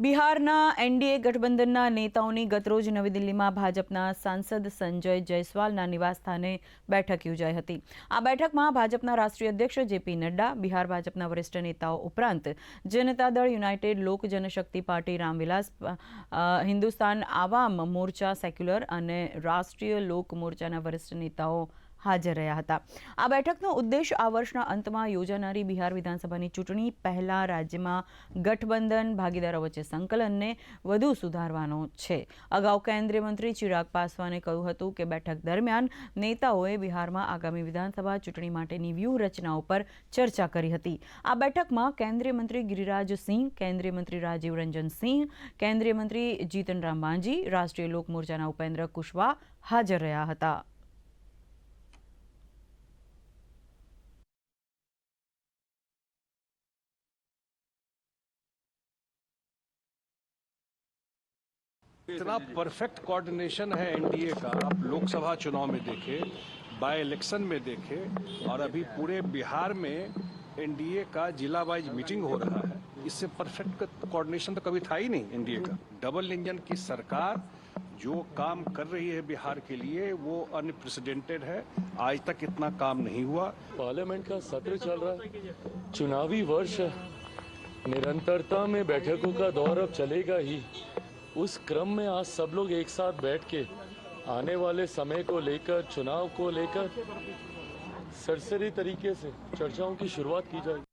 બિહારના એનડીએ ગઠબંધનના નેતાઓની ગતરોજ નવી દિલ્હીમાં ભાજપના સાંસદ સંજય જયસ્વાલના નિવાસસ્થાને બેઠક યોજાઈ હતી. આ બેઠકમાં ભાજપના રાષ્ટ્રીય અધ્યક્ષ જેપી નડ્ડા, બિહાર ભાજપના વરિષ્ઠ નેતાઓ ઉપરાંત Janata Dal, United Lok Janshakti Party, Ramvilas Hindustani Awam Morcha secular અને રાષ્ટ્રીય લોક મોરચાના વરિષ્ઠ નેતાઓ હાજર રહ્યા હતા. આ બેઠકનો ઉદ્દેશ આ વર્ષના અંતમાં યોજાનારી બિહાર વિધાનસભાની ચૂંટણી પહેલાં રાજ્યમાં ગઠબંધન ભાગીદારો વચ્ચે સંકલનને વધુ સુધારવાનો છે. અગાઉ કેન્દ્રીય મંત્રી ચિરાગ પાસવાને કહ્યું હતું કે બેઠક દરમિયાન નેતાઓએ બિહારમાં આગામી વિધાનસભા ચૂંટણી માટેની વ્યૂહરચના ઉપર ચર્ચા કરી હતી. આ બેઠકમાં કેન્દ્રીય મંત્રી ગિરિરાજ સિંહ, કેન્દ્રીય મંત્રી રાજીવ રંજન સિંહ, કેન્દ્રીય મંત્રી જીતન રામ માંઝી, રાષ્ટ્રીય લોક મોરચાના ઉપેન્દ્ર કુશવાહ હાજર રહ્યા હતા. इतना परफेक्ट कोऑर्डिनेशन है एनडीए का। आप लोकसभा चुनाव में देखे बाय इलेक्शन में देखे, और अभी पूरे बिहार में एनडीए का जिला वाइज मीटिंग हो रहा है। इससे परफेक्ट कोऑर्डिनेशन तो कभी था ही नहीं एनडीए का। डबल इंजन की सरकार जो काम कर रही है बिहार के लिए, वो अनप्रेसिडेंटेड है। आज तक इतना काम नहीं हुआ। पार्लियामेंट का सत्र चल रहा है। चुनावी वर्ष निरंतरता में बैठकों का दौर अब चलेगा ही। उस क्रम में आज सब लोग एक साथ बैठ के आने वाले समय को लेकर, चुनाव को लेकर सरसरी तरीके से चर्चाओं की शुरुआत की जाएगी।